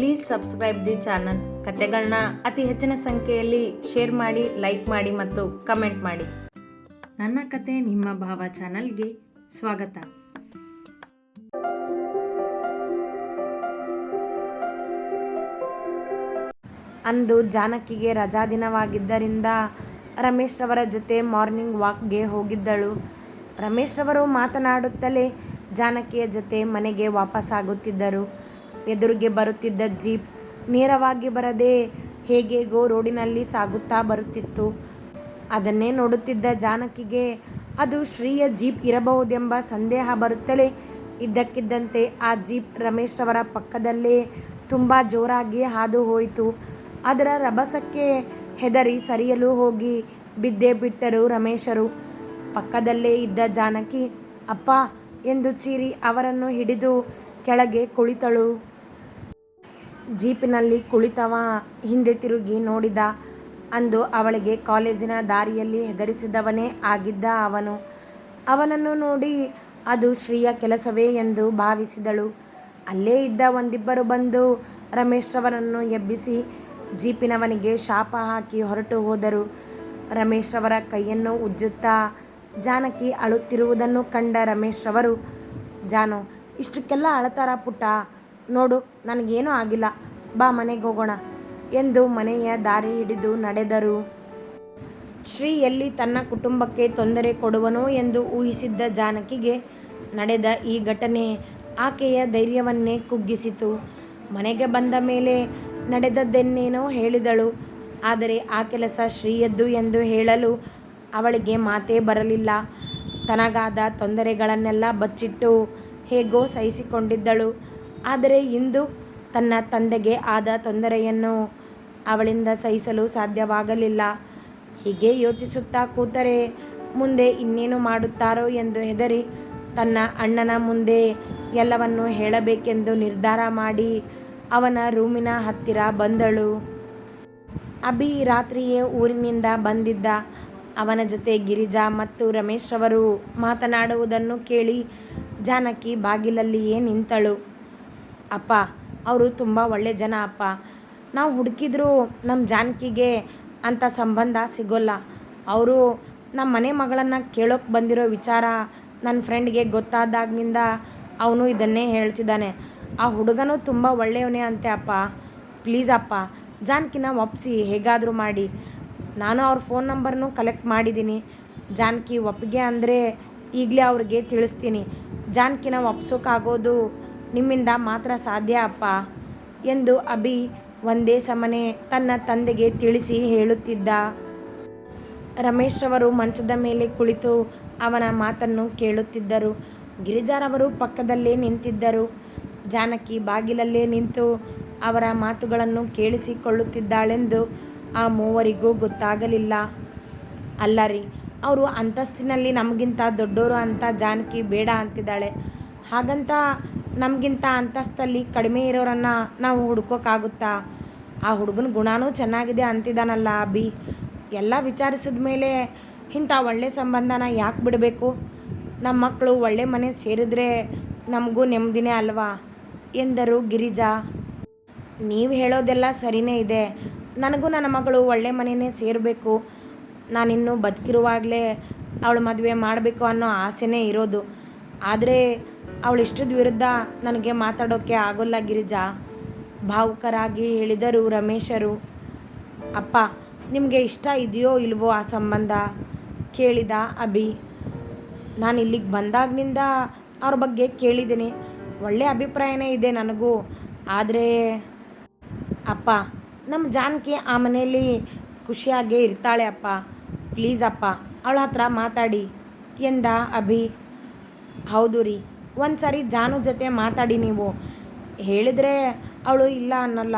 Please subscribe the channel ಕತೆಗಳನ್ನ ಅತಿ ಹೆಚ್ಚಿನ ಸಂಖ್ಯೆಯಲ್ಲಿ ಶೇರ್ ಮಾಡಿ ಲೈಕ್ ಮಾಡಿ ಮತ್ತು ಕಮೆಂಟ್ ಮಾಡಿ. ನನ್ನ ಕತೆ ನಿಮ್ಮ ಭಾವ ಚಾನಲ್ಗೆ ಸ್ವಾಗತ. ಅಂದು ಜಾನಕಿಗೆ ರಜಾ ದಿನವಾಗಿದ್ದರಿಂದ ರಮೇಶ್ ಅವರ ಜೊತೆ ಮಾರ್ನಿಂಗ್ ವಾಕ್ಗೆ ಹೋಗಿದ್ದಳು. ರಮೇಶ್ ಅವರು ಮಾತನಾಡುತ್ತಲೇ ಜಾನಕಿಯ ಜೊತೆ ಮನೆಗೆ ವಾಪಸ್ಸಾಗುತ್ತಿದ್ದರು ಎದುರಿಗೆ ಬರುತ್ತಿದ್ದ ಜೀಪ್ ನೇರವಾಗಿ ಬರದೆ ಹೇಗೇಗೋ ರೋಡಿನಲ್ಲಿ ಸಾಗುತ್ತಾ ಬರುತ್ತಿತ್ತು. ಅದನ್ನೇ ನೋಡುತ್ತಿದ್ದ ಜಾನಕಿಗೆ, ಅದು ಶ್ರೀಯ ಜೀಪ್ ಇರಬಹುದೆಂಬ ಸಂದೇಹ ಬರುತ್ತಲೇ? ಇದ್ದಕ್ಕಿದ್ದಂತೆ ಆ ಜೀಪ್ ರಮೇಶ್ ಅವರ ಪಕ್ಕದಲ್ಲೇ ತುಂಬ ಜೋರಾಗಿ ಹಾದು ಹೋಯಿತು. ಅದರ ರಭಸಕ್ಕೆ ಹೆದರಿ ಸರಿಯಲು ಹೋಗಿ ಬಿದ್ದೇ ಬಿಟ್ಟರು ರಮೇಶರು. ಪಕ್ಕದಲ್ಲೇ ಇದ್ದ ಜಾನಕಿ, ಅಪ್ಪ, ಎಂದು ಚೀರಿ ಅವರನ್ನು ಹಿಡಿದು ಕೆಳಗೆ ಕುಳಿತಳು. ಜೀಪಿನಲ್ಲಿ ಕುಳಿತವ, ಹಿಂದೆ ತಿರುಗಿ ನೋಡಿದ ಅಂದು ಅವಳಿಗೆ ಕಾಲೇಜಿನ ದಾರಿಯಲ್ಲಿ ಹೆದರಿಸಿದವನೇ ಆಗಿದ್ದ ಅವನು. ಅವನನ್ನು ನೋಡಿ, ಅದು ಶ್ರೀಯ ಕೆಲಸವೇ ಎಂದು ಭಾವಿಸಿದಳು. ಅಲ್ಲೇ ಇದ್ದ ಒಂದಿಬ್ಬರು ಬಂದು ರಮೇಶ್ರವರನ್ನು ಎಬ್ಬಿಸಿ ಜೀಪಿನವನಿಗೆ ಶಾಪ ಹಾಕಿ ಹೊರಟು ಹೋದರು. ರಮೇಶ್ರವರ ಕೈಯನ್ನು ಉಜ್ಜುತ್ತಾ ಜಾನಕಿ ಅಳುತ್ತಿರುವುದನ್ನು ಕಂಡ ರಮೇಶ್ರವರು ಜಾನು, ಇಷ್ಟಕ್ಕೆಲ್ಲ ಅಳತಾರ ಪುಟ್ಟ, ನೋಡು, ನನಗೇನೂ ಆಗಿಲ್ಲ. ಬಾ ಮನೆಗೆ ಹೋಗೋಣ. ಎಂದು ಮನೆಯ ದಾರಿ ಹಿಡಿದು ನಡೆದರು. ಶ್ರೀ ಎಲ್ಲಿ ತನ್ನ ಕುಟುಂಬಕ್ಕೆ ತೊಂದರೆ ಕೊಡುವನೋ ಎಂದು ಊಹಿಸಿದ್ದ ಜಾನಕಿಗೆ ನಡೆದ ಈ ಘಟನೆ ಆಕೆಯ ಧೈರ್ಯವನ್ನೇ ಕುಗ್ಗಿಸಿತು. ಮನೆಗೆ ಬಂದ ಮೇಲೆ ನಡೆದದ್ದೆನ್ನೇನೋ ಹೇಳಿದಳು. ಆದರೆ ಆ ಕೆಲಸ ಶ್ರೀಯದ್ದು ಎಂದು ಹೇಳಲು ಅವಳಿಗೆ ಮಾತೇ ಬರಲಿಲ್ಲ. ತನಗಾದ ತೊಂದರೆಗಳನ್ನೆಲ್ಲ ಬಚ್ಚಿಟ್ಟು ಹೇಗೋ ಸಹಿಸಿಕೊಂಡಿದ್ದಳು. ಆದರೆ ಇಂದು ತನ್ನ ತಂದೆಗೆ ಆದ ತೊಂದರೆಯನ್ನು ಅವಳಿಂದ ಸಹಿಸಲು ಸಾಧ್ಯವಾಗಲಿಲ್ಲ. ಹೀಗೆ ಯೋಚಿಸುತ್ತಾ ಕೂತರೆ ಮುಂದೆ ಇನ್ನೇನು ಮಾಡುತ್ತಾರೋ ಎಂದು ಹೆದರಿ ತನ್ನ ಅಣ್ಣನ ಮುಂದೆ ಎಲ್ಲವನ್ನು ಹೇಳಬೇಕೆಂದು ನಿರ್ಧಾರ ಮಾಡಿ ಅವನ ರೂಮಿನ ಹತ್ತಿರ ಬಂದಳು. ಅಭಿ ರಾತ್ರಿಯೇ ಊರಿನಿಂದ ಬಂದಿದ್ದ ಅವನ ಜೊತೆ ಗಿರಿಜಾ ಮತ್ತು ರಮೇಶ್ ಅವರು ಮಾತನಾಡುವುದನ್ನು ಕೇಳಿ ಜಾನಕಿ ಬಾಗಿಲಲ್ಲಿಯೇ ನಿಂತಳು. ಅಪ್ಪ ಅವರು ತುಂಬ ಒಳ್ಳೆ ಜನ ಅಪ್ಪ. ನಾವು ಹುಡುಕಿದ್ರು ನಮ್ಮ ಜಾನಕಿಗೆ ಅಂಥ ಸಂಬಂಧ ಸಿಗೋಲ್ಲ. ಅವರು ನಮ್ಮ ಮನೆ ಮಗಳನ್ನು ಕೇಳೋಕೆ ಬಂದಿರೋ ವಿಚಾರ ನನ್ನ ಫ್ರೆಂಡ್ಗೆ ಗೊತ್ತಾದಾಗಿನಿಂದ ಅವನು ಇದನ್ನೇ ಹೇಳ್ತಿದ್ದಾನೆ. ಆ ಹುಡುಗನೂ ತುಂಬ ಒಳ್ಳೆಯವನೇ ಅಂತೆ ಅಪ್ಪ. ಪ್ಲೀಸ್ ಅಪ್ಪ, ಜಾನಕಿನ ಒಪ್ಪಿಸಿ ಹೇಗಾದರೂ ಮಾಡಿ. ನಾನು ಅವ್ರ ಫೋನ್ ನಂಬರ್ನು ಕಲೆಕ್ಟ್ ಮಾಡಿದ್ದೀನಿ ಜಾನಕಿ ಒಪ್ಪಿಗೆ ಅಂದರೆ ಈಗಲೇ ಅವ್ರಿಗೆ ತಿಳಿಸ್ತೀನಿ. ಜಾನಕಿನ ಒಪ್ಸೋಕ್ಕಾಗೋದು ನಿಮ್ಮಿಂದ ಮಾತ್ರ ಸಾಧ್ಯ ಅಪ್ಪ ಎಂದು ಅಭಿ ಒಂದೇ ಸಮನೆ ತನ್ನ ತಂದೆಗೆ ತಿಳಿಸಿ ಹೇಳುತ್ತಿದ್ದ. ರಮೇಶ್ರವರು ಮಂಚದ ಮೇಲೆ ಕುಳಿತು ಅವನ ಮಾತನ್ನು ಕೇಳುತ್ತಿದ್ದರು. ಗಿರಿಜಾರವರು ಪಕ್ಕದಲ್ಲೇ ನಿಂತಿದ್ದರು. ಜಾನಕಿ ಬಾಗಿಲಲ್ಲೇ ನಿಂತು ಅವರ ಮಾತುಗಳನ್ನು ಕೇಳಿಸಿಕೊಳ್ಳುತ್ತಿದ್ದಾಳೆಂದು ಆ ಮೂವರಿಗೂ ಗೊತ್ತಾಗಲಿಲ್ಲ. ಅಲ್ಲ ರೀ ಅವರು ಅಂತಸ್ತಿನಲ್ಲಿ ನಮಗಿಂತ ದೊಡ್ಡವರು ಅಂತ ಜಾನಕಿ ಬೇಡ ಅಂತಿದ್ದಾಳೆ. ಹಾಗಂತ ನಮಗಿಂತ ಅಂತಸ್ತಲ್ಲಿ ಕಡಿಮೆ ಇರೋರನ್ನು ನಾವು ಹುಡ್ಕೋಕ್ಕಾಗುತ್ತಾ ಆ ಹುಡುಗನ ಗುಣನೂ ಚೆನ್ನಾಗಿದೆ ಅಂತಿದ್ದಾನಲ್ಲ ಅಭಿ. ಎಲ್ಲ ವಿಚಾರಿಸಿದ ಮೇಲೆ ಇಂಥ ಒಳ್ಳೆ ಸಂಬಂಧನ ಯಾಕೆ ಬಿಡಬೇಕು? ನಮ್ಮ ಮಕ್ಕಳು ಒಳ್ಳೆ ಮನೆ ಸೇರಿದ್ರೆ ನಮಗೂ ನೆಮ್ಮದಿನೇ ಅಲ್ವಾ? ಎಂದರು ಗಿರಿಜಾ. ನೀವು ಹೇಳೋದೆಲ್ಲ ಸರಿನೇ ಇದೆ. ನನಗೂ ನನ್ನ ಮಗಳು ಒಳ್ಳೆ ಮನೆಯೇ ಸೇರಬೇಕು. ನಾನಿನ್ನೂ ಬದುಕಿರುವಾಗಲೇ ಅವಳು ಮದುವೆ ಮಾಡಬೇಕು ಅನ್ನೋ ಆಸೆನೇ ಇರೋದು. ಆದರೆ ಅವಳು ಇಷ್ಟದ ವಿರುದ್ಧ ನನಗೆ ಮಾತಾಡೋಕ್ಕೆ ಆಗೋಲ್ಲ ಗಿರಿಜಾ. ಭಾವುಕರಾಗಿ ಹೇಳಿದರು ರಮೇಶರು. ಅಪ್ಪ, ನಿಮಗೆ ಇಷ್ಟ ಇದೆಯೋ ಇಲ್ವೋ ಆ ಸಂಬಂಧ? ಕೇಳಿದ ಅಭಿ. ನಾನು ಇಲ್ಲಿಗೆ ಬಂದಾಗಿನಿಂದ ಅವ್ರ ಬಗ್ಗೆ ಕೇಳಿದ್ದೀನಿ. ಒಳ್ಳೆಯ ಅಭಿಪ್ರಾಯನೇ ಇದೆ ನನಗೂ. ಆದರೆ ಅಪ್ಪ ನಮ್ಮ ಜಾನಕಿ ಆ ಮನೆಯಲ್ಲಿ ಖುಷಿಯಾಗೇ ಇರ್ತಾಳೆ ಅಪ್ಪ. ಪ್ಲೀಸ್ ಅಪ್ಪ, ಅವಳ ಹತ್ರ ಮಾತಾಡಿ ಎಂದ ಅಭಿ. ಹೌದು ರೀ ಒಂದು ಸಾರಿ ಜಾನು ಜೊತೆ ಮಾತಾಡಿ ನೀವು. ಹೇಳಿದರೆ ಅವಳು ಇಲ್ಲ ಅನ್ನಲ್ಲ.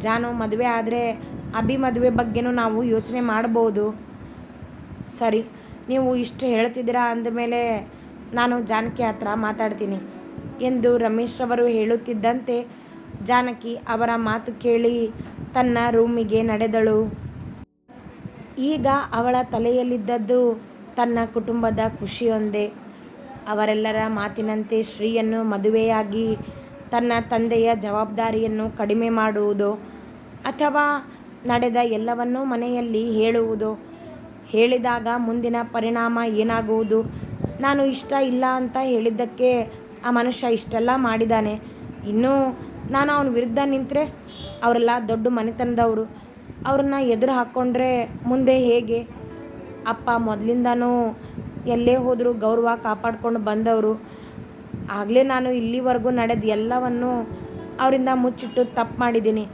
ಜಾನು ಮದುವೆ ಆದರೆ ಅಭಿ ಮದುವೆ ಬಗ್ಗೆನೂ ನಾವು ಯೋಚನೆ ಮಾಡ್ಬೋದು. ಸರಿ, ನೀವು ಇಷ್ಟು ಹೇಳ್ತಿದ್ದೀರಾ ಅಂದಮೇಲೆ ನಾನು ಜಾನಕಿ ಹತ್ರ ಮಾತಾಡ್ತೀನಿ ಎಂದು ರಮೇಶ್ ಅವರು ಹೇಳುತ್ತಿದ್ದಂತೆ ಜಾನಕಿ ಅವರ ಮಾತು ಕೇಳಿ ತನ್ನ ರೂಮಿಗೆ ನಡೆದಳು. ಈಗ ಅವಳ ತಲೆಯಲ್ಲಿದ್ದದ್ದು ತನ್ನ ಕುಟುಂಬದ ಖುಷಿಯೊಂದೇ. ಅವರೆಲ್ಲರ ಮಾತಿನಂತೆ ಶ್ರೀಯನ್ನು ಮದುವೆಯಾಗಿ ತನ್ನ ತಂದೆಯ ಜವಾಬ್ದಾರಿಯನ್ನು ಕಡಿಮೆ ಮಾಡುವುದು ಅಥವಾ ನಡೆದ ಎಲ್ಲವನ್ನೂ ಮನೆಯಲ್ಲಿ ಹೇಳುವುದು ಹೇಳಿದಾಗ ಮುಂದಿನ ಪರಿಣಾಮ ಏನಾಗುವುದು? ನಾನು ಇಷ್ಟ ಇಲ್ಲ ಅಂತ ಹೇಳಿದ್ದಕ್ಕೆ ಆ ಮನುಷ್ಯ ಇಷ್ಟೆಲ್ಲ ಮಾಡಿದ್ದಾನೆ. ಇನ್ನೂ ನಾನು ಅವನ ವಿರುದ್ಧ ನಿಂತರೆ ಅವರೆಲ್ಲ ದೊಡ್ಡ ಮನೆತನದವರು. ಅವ್ರನ್ನ ಎದುರು ಹಾಕ್ಕೊಂಡ್ರೆ ಮುಂದೆ ಹೇಗೆ? ಅಪ್ಪ ಮೊದಲಿಂದನೂ ಎಲ್ಲೇ ಹೋದರೂ ಗೌರವ ಕಾಪಾಡ್ಕೊಂಡು ಬಂದವರು. ಆಗಲೇ ನಾನು ಇಲ್ಲಿವರೆಗೂ ನಡೆದ ಎಲ್ಲವನ್ನು ಅವರಿಂದ ಮುಚ್ಚಿಟ್ಟು ತಪ್ಪು ಮಾಡಿದ್ದೀನಿ.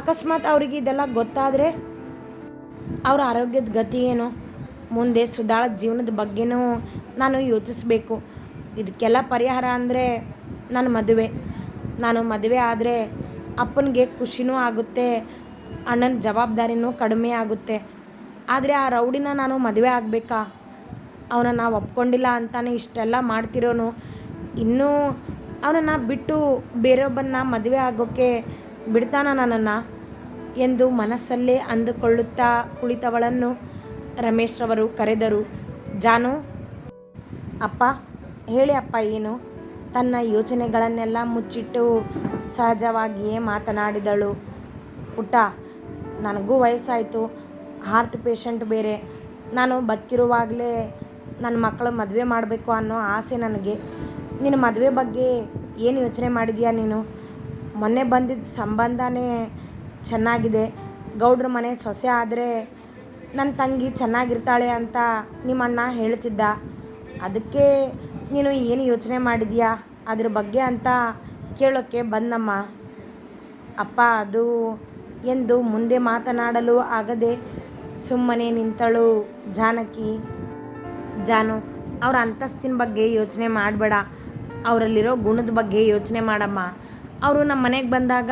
ಅಕಸ್ಮಾತ್ ಅವರಿಗೆ ಇದೆಲ್ಲ ಗೊತ್ತಾದರೆ ಅವ್ರ ಆರೋಗ್ಯದ ಗತಿ ಏನು? ಮುಂದೆ ಸುಧಾಳ ಜೀವನದ ಬಗ್ಗೆನೂ ನಾನು ಯೋಚಿಸಬೇಕು. ಇದಕ್ಕೆಲ್ಲ ಪರಿಹಾರ ಅಂದರೆ ನನ್ನ ಮದುವೆ. ನಾನು ಮದುವೆ ಆದರೆ ಅಪ್ಪನಿಗೆ ಖುಷಿನೂ ಆಗುತ್ತೆ, ಅಣ್ಣನ ಜವಾಬ್ದಾರಿನೂ ಕಡಿಮೆ ಆಗುತ್ತೆ. ಆದರೆ ಆ ರೌಡಿನ ನಾನು ಮದುವೆ ಆಗಬೇಕಾ? ಅವನನ್ನು ಒಪ್ಕೊಂಡಿಲ್ಲ ಅಂತಾನೆ ಇಷ್ಟೆಲ್ಲ ಮಾಡ್ತಿರೋನು. ಇನ್ನೂ ಅವನನ್ನು ಬಿಟ್ಟು ಬೇರೊಬ್ಬನ್ನ ಮದುವೆ ಆಗೋಕ್ಕೆ ಬಿಡ್ತಾನ ನನ್ನನ್ನು? ಎಂದು ಮನಸ್ಸಲ್ಲೇ ಅಂದುಕೊಳ್ಳುತ್ತಾ ಕುಳಿತವಳನ್ನು ರಮೇಶ್ರವರು ಕರೆದರು. ಜಾನು, ಅಪ್ಪ, ಹೇಳಿ ಅಪ್ಪ ಏನು? ತನ್ನ ಯೋಚನೆಗಳನ್ನೆಲ್ಲ ಮುಚ್ಚಿಟ್ಟು ಸಹಜವಾಗಿಯೇ ಮಾತನಾಡಿದಳು. ಪುಟ್ಟ, ನನಗೂ ವಯಸ್ಸಾಯಿತು. ಹಾರ್ಟ್ ಪೇಷಂಟ್ ಬೇರೆ. ನಾನು ಬದುಕಿರುವಾಗಲೇ ನನ್ನ ಮಕ್ಕಳ ಮದುವೆ ಮಾಡಬೇಕು ಅನ್ನೋ ಆಸೆ ನನಗೆ. ನಿನ್ನ ಮದುವೆ ಬಗ್ಗೆ ಏನು ಯೋಚನೆ ಮಾಡಿದೀಯಾ ನೀನು? ಮೊನ್ನೆ ಬಂದಿದ್ದ ಸಂಬಂಧನೇ ಚೆನ್ನಾಗಿದೆ. ಗೌಡ್ರ ಮನೆ ಸೊಸೆ ಆದರೆ ನನ್ನ ತಂಗಿ ಚೆನ್ನಾಗಿರ್ತಾಳೆ ಅಂತ ನಿಮ್ಮಣ್ಣ ಹೇಳ್ತಿದ್ದ. ಅದಕ್ಕೆ ನೀನು ಏನು ಯೋಚನೆ ಮಾಡಿದೀಯಾ? ಅದ್ರ ಬಗ್ಗೆ ಅಂತ ಕೇಳೋಕ್ಕೆ ಬಂದಮ್ಮ. ಅಪ್ಪ, ಅದು ಎಂದು ಮುಂದೆ ಮಾತನಾಡಲು ಆಗದೆ ಸುಮ್ಮನೆ ನಿಂತಳು ಜಾನಕಿ. ಜಾನು, ಅವ್ರ ಅಂತಸ್ತಿನ ಬಗ್ಗೆ ಯೋಚನೆ ಮಾಡಬೇಡ. ಅವರಲ್ಲಿರೋ ಗುಣದ ಬಗ್ಗೆ ಯೋಚನೆ ಮಾಡಮ್ಮ. ಅವರು ನಮ್ಮ ಮನೆಗೆ ಬಂದಾಗ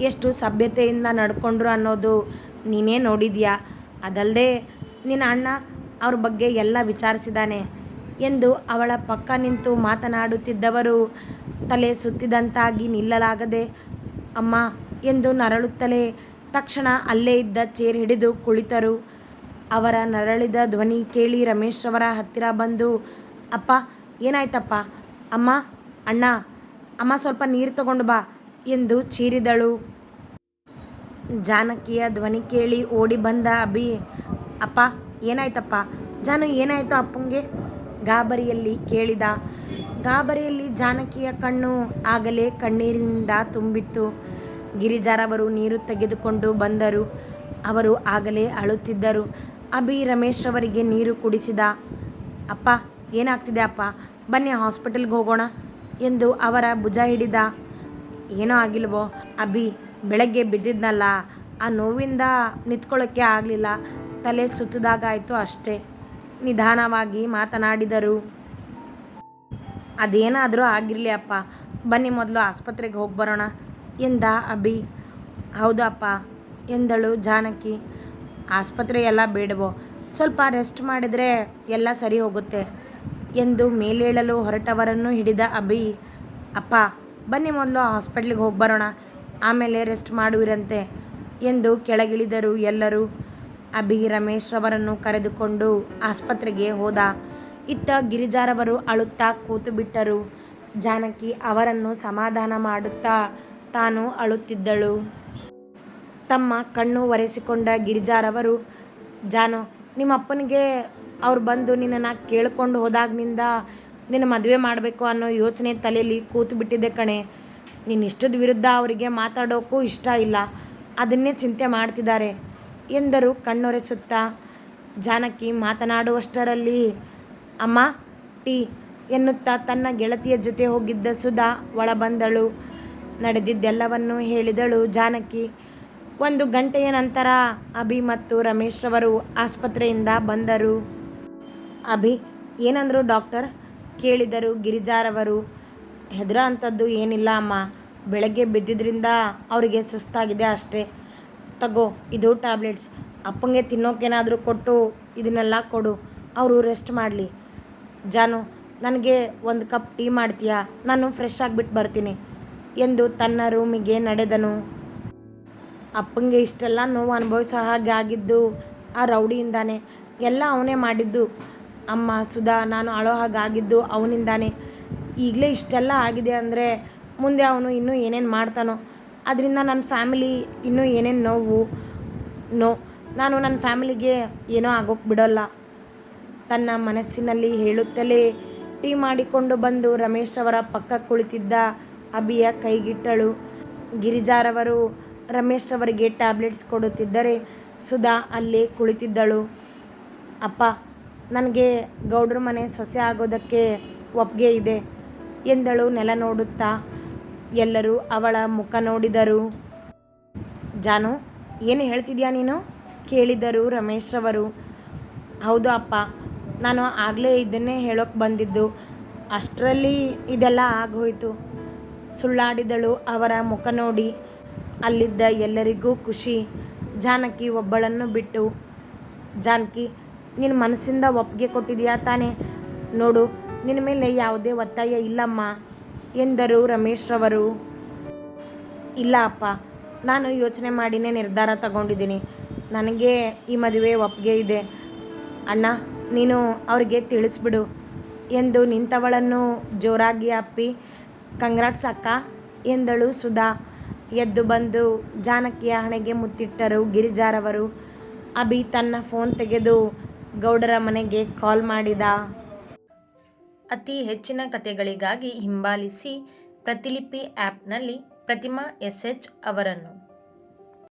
ಎಷ್ಟು ಸಭ್ಯತೆಯಿಂದ ನಡ್ಕೊಂಡ್ರು ಅನ್ನೋದು ನೀನೇ ನೋಡಿದ್ಯಾ? ಅದಲ್ಲದೆ ನಿನ್ನ ಅಣ್ಣ ಅವ್ರ ಬಗ್ಗೆ ಎಲ್ಲ ವಿಚಾರಿಸಿದ್ದಾನೆ ಎಂದು ಅವಳ ಪಕ್ಕ ನಿಂತು ಮಾತನಾಡುತ್ತಿದ್ದವರು ತಲೆ ಸುತ್ತಿದಂತಾಗಿ ನಿಲ್ಲಲಾಗದೆ, ಅಮ್ಮ, ಎಂದು ನರಳುತ್ತಲೇ ತಕ್ಷಣ ಅಲ್ಲೇ ಇದ್ದ ಚೇರ್ ಹಿಡಿದು ಕುಳಿತರು. ಅವರ ನರಳಿದ ಧ್ವನಿ ಕೇಳಿ ರಮೇಶ್ರವರ ಹತ್ತಿರ ಬಂದು, ಅಪ್ಪ, ಏನಾಯ್ತಪ್ಪ? ಅಮ್ಮ, ಅಣ್ಣ, ಅಮ್ಮ ಸ್ವಲ್ಪ ನೀರು ತಗೊಂಡು ಬಾ ಎಂದು ಚೀರಿದಳು. ಜಾನಕಿಯ ಧ್ವನಿ ಕೇಳಿ ಓಡಿ ಬಂದ ಅಭಿ, ಅಪ್ಪ, ಏನಾಯ್ತಪ್ಪ? ಜಾನು, ಏನಾಯ್ತು ಅಪ್ಪಂಗೆ? ಗಾಬರಿಯಲ್ಲಿ ಕೇಳಿದ. ಗಾಬರಿಯಲ್ಲಿ ಜಾನಕಿಯ ಕಣ್ಣು ಆಗಲೇ ಕಣ್ಣೀರಿನಿಂದ ತುಂಬಿತ್ತು. ಗಿರಿಜಾರವರು ನೀರು ತೆಗೆದುಕೊಂಡು ಬಂದರು. ಅವರು ಆಗಲೇ ಅಳುತ್ತಿದ್ದರು. ಅಭಿ ರಮೇಶ್ ಅವರಿಗೆ ನೀರು ಕುಡಿಸಿದ. ಅಪ್ಪ, ಏನಾಗ್ತಿದೆ ಅಪ್ಪ? ಬನ್ನಿ ಹಾಸ್ಪಿಟಲ್ಗೆ ಹೋಗೋಣ ಎಂದು ಅವರ ಭುಜ ಹಿಡಿದ. ಏನೋ ಆಗಿಲ್ವೋ, ಅಭಿ, ಬೆಳಗ್ಗೆ ಬಿದ್ದಿದ್ನಲ್ಲ, ಆ ನೋವಿಂದ ನಿಂತ್ಕೊಳ್ಳೋಕ್ಕೆ ಆಗಲಿಲ್ಲ. ತಲೆ ಸುತ್ತದಾಗಾಯಿತು ಅಷ್ಟೇ. ನಿಧಾನವಾಗಿ ಮಾತನಾಡಿದರು. ಅದೇನಾದರೂ ಆಗಿರಲಿ ಅಪ್ಪ, ಬನ್ನಿ ಮೊದಲು ಆಸ್ಪತ್ರೆಗೆ ಹೋಗಿ ಬರೋಣ ಎಂದ ಅಭಿ. ಹೌದಪ್ಪ ಎಂದಳು ಜಾನಕಿ. ಆಸ್ಪತ್ರೆ ಎಲ್ಲ ಬೇಡವೋ. ಸ್ವಲ್ಪ ರೆಸ್ಟ್ ಮಾಡಿದರೆ ಎಲ್ಲ ಸರಿ ಹೋಗುತ್ತೆ ಎಂದು ಮೇಲೇಳಲು ಹೊರಟವರನ್ನು ಹಿಡಿದ ಅಭಿ, ಅಪ್ಪ, ಬನ್ನಿ ಮೊದಲು ಹಾಸ್ಪಿಟ್ಲಿಗೆ ಹೋಗಿ ಬರೋಣ, ಆಮೇಲೆ ರೆಸ್ಟ್ ಮಾಡುವಿರಂತೆ ಎಂದು ಕೆಳಗಿಳಿದರು ಎಲ್ಲರೂ. ಅಭಿ, ರಮೇಶ್ ರವರನ್ನು ಕರೆದುಕೊಂಡು ಆಸ್ಪತ್ರೆಗೆ ಹೋದ. ಇತ್ತ ಗಿರಿಜಾರವರು ಅಳುತ್ತಾ ಕೂತು ಬಿಟ್ಟರು. ಜಾನಕಿ ಅವರನ್ನು ಸಮಾಧಾನ ಮಾಡುತ್ತಾ ತಾನು ಅಳುತ್ತಿದ್ದಳು. ತಮ್ಮ ಕಣ್ಣು ಒರೆಸಿಕೊಂಡ ಗಿರಿಜಾರವರು, ಜಾನು, ನಿಮ್ಮ ಅಪ್ಪನಿಗೆ ಅವ್ರು ಬಂದು ನಿನ್ನನ್ನು ಕೇಳ್ಕೊಂಡು ಹೋದಾಗ್ನಿಂದ ನಿನ್ನ ಮದುವೆ ಮಾಡಬೇಕು ಅನ್ನೋ ಯೋಚನೆ ತಲೆಯಲ್ಲಿ ಕೂತು ಬಿಟ್ಟಿದೆ ಕಣೆ. ನೀನು ಇಷ್ಟದ ವಿರುದ್ಧ ಅವರಿಗೆ ಮಾತಾಡೋಕ್ಕೂ ಇಷ್ಟ ಇಲ್ಲ. ಅದನ್ನೇ ಚಿಂತೆ ಮಾಡ್ತಿದ್ದಾರೆ. ಎಂದರು ಕಣ್ಣೊರೆಸುತ್ತಾ ಜಾನಕಿ ಮಾತನಾಡುವಷ್ಟರಲ್ಲಿ, ಅಮ್ಮ, ಟೀ, ಎನ್ನುತ್ತಾ ತನ್ನ ಗೆಳತಿಯ ಜೊತೆ ಹೋಗಿದ್ದ ಸುಧಾ ಒಳಬಂದಳು. ನಡೆದಿದ್ದೆಲ್ಲವನ್ನೂ ಹೇಳಿದಳು ಜಾನಕಿ. ಒಂದು ಗಂಟೆಯ ನಂತರ ಅಭಿ ಮತ್ತು ರಮೇಶ್ ರವರು ಆಸ್ಪತ್ರೆಯಿಂದ ಬಂದರು. ಅಭಿ, ಏನಂದರು ಡಾಕ್ಟರ್? ಕೇಳಿದರು ಗಿರಿಜಾರವರು ಹೆದರ ಅಂಥದ್ದು ಏನಿಲ್ಲ ಅಮ್ಮ. ಬೆಳಗ್ಗೆ ಬಿದ್ದಿದ್ದರಿಂದ ಅವರಿಗೆ ಸುಸ್ತಾಗಿದೆ ಅಷ್ಟೇ. ತಗೋ, ಇದು ಟ್ಯಾಬ್ಲೆಟ್ಸ್. ಅಪ್ಪಂಗೆ ತಿನ್ನೋಕೇನಾದರೂ ಕೊಟ್ಟು ಇದನ್ನೆಲ್ಲ ಕೊಡು. ಅವರು ರೆಸ್ಟ್ ಮಾಡಲಿ. ಜಾನು, ನನಗೆ ಒಂದು ಕಪ್ ಟೀ ಮಾಡ್ತೀಯಾ? ನಾನು ಫ್ರೆಶ್ ಆಗಿಬಿಟ್ಟು ಬರ್ತೀನಿ ಎಂದು ತನ್ನ ರೂಮಿಗೆ ನಡೆದನು. ಅಪ್ಪಂಗೆ ಇಷ್ಟೆಲ್ಲ ನೋವು ಅನುಭವಿಸೋ ಹಾಗೆ ಆಗಿದ್ದು ಆ ರೌಡಿಯಿಂದಾನೆ. ಎಲ್ಲ ಅವನೇ ಮಾಡಿದ್ದು. ಅಮ್ಮ, ಸುಧಾ, ನಾನು ಅಳೋ ಹಾಗಾಗಿದ್ದು ಅವನಿಂದಾನೆ. ಈಗಲೇ ಇಷ್ಟೆಲ್ಲ ಆಗಿದೆ ಅಂದರೆ ಮುಂದೆ ಅವನು ಇನ್ನೂ ಏನೇನು ಮಾಡ್ತಾನೋ. ಅದರಿಂದ ನನ್ನ ಫ್ಯಾಮಿಲಿ ಇನ್ನೂ ಏನೇನು ನೋವು? ನೋ, ನಾನು ನನ್ನ ಫ್ಯಾಮಿಲಿಗೆ ಏನೋ ಆಗೋಕ್ಕೆ ಬಿಡೋಲ್ಲ. ತನ್ನ ಮನಸ್ಸಿನಲ್ಲಿ ಹೇಳುತ್ತಲೇ ಟೀ ಮಾಡಿಕೊಂಡು ಬಂದು ರಮೇಶ್ ಅವರ ಪಕ್ಕ ಕುಳಿತಿದ್ದ ಅಭಿಯ ಕೈಗಿಟ್ಟಳು. ಗಿರಿಜಾರವರು ರಮೇಶ್ ಅವರಿಗೆ ಟ್ಯಾಬ್ಲೆಟ್ಸ್ ಕೊಡುತ್ತಿದ್ದರೆ ಸುಧಾ ಅಲ್ಲೇ ಕುಳಿತಿದ್ದಳು. ಅಪ್ಪ, ನನಗೆ ಗೌಡ್ರ ಮನೆ ಸೊಸೆ ಆಗೋದಕ್ಕೆ ಒಪ್ಪಿಗೆ ಇದೆ ಎಂದಳು ನೆಲ ನೋಡುತ್ತಾ. ಎಲ್ಲರೂ ಅವಳ ಮುಖ ನೋಡಿದರು. ಜಾನು, ಏನು ಹೇಳ್ತಿದ್ಯಾ ನೀನು? ಕೇಳಿದರು ರಮೇಶ್ ರವರು. ಹೌದು ಅಪ್ಪ, ನಾನು ಆಗಲೇ ಇದನ್ನೇ ಹೇಳೋಕ್ಕೆ ಬಂದಿದ್ದು. ಅಷ್ಟರಲ್ಲಿ ಇದೆಲ್ಲ ಆಗೋಯ್ತು. ಸುಳ್ಳಾಡಿದಳು ಅವರ ಮುಖ ನೋಡಿ. ಅಲ್ಲಿದ್ದ ಎಲ್ಲರಿಗೂ ಖುಷಿ. ಜಾನಕಿ ಒಬ್ಬಳನ್ನು ಬಿಟ್ಟು, ಜಾನಕಿ ನಿನ್ನ ಮನಸ್ಸಿಂದ ಒಪ್ಪಿಗೆ ಕೊಟ್ಟಿದೆಯಾ ತಾನೇ? ನೋಡು ನಿನ್ನ ಮೇಲೆ ಯಾವುದೇ ಒತ್ತಾಯ ಇಲ್ಲಮ್ಮ, ಎಂದರು ರಮೇಶ್ರವರು ಇಲ್ಲ ಅಪ್ಪ, ನಾನು ಯೋಚನೆ ಮಾಡಿನೇ ನಿರ್ಧಾರ ತಗೊಂಡಿದ್ದೀನಿ. ನನಗೆ ಈ ಮದುವೆ ಒಪ್ಪಿಗೆ ಇದೆ. ಅಣ್ಣ, ನೀನು ಅವರಿಗೆ ತಿಳಿಸ್ಬಿಡು, ಎಂದು ನಿಂತವಳನ್ನು ಜೋರಾಗಿ ಅಪ್ಪಿ, ಕಂಗ್ರಾಟ್ಸ್ ಅಕ್ಕ, ಎಂದಳು ಸುಧಾ. ಎದ್ದು ಬಂದು ಜಾನಕಿಯ ಹಣೆಗೆ ಮುತ್ತಿಟ್ಟರು ಗಿರಿಜಾರವರು. ಅಭಿ ತನ್ನ ಫೋನ್ ತೆಗೆದು ಗೌಡರ ಮನೆಗೆ ಕಾಲ್ ಮಾಡಿದ. ಅತಿ ಹೆಚ್ಚಿನ ಕಥೆಗಳಿಗಾಗಿ ಹಿಂಬಾಲಿಸಿ ಪ್ರತಿಲಿಪಿ ಆ್ಯಪ್ನಲ್ಲಿ ಪ್ರತಿಮಾ ಎಸ್ ಎಚ್ ಅವರನ್ನು.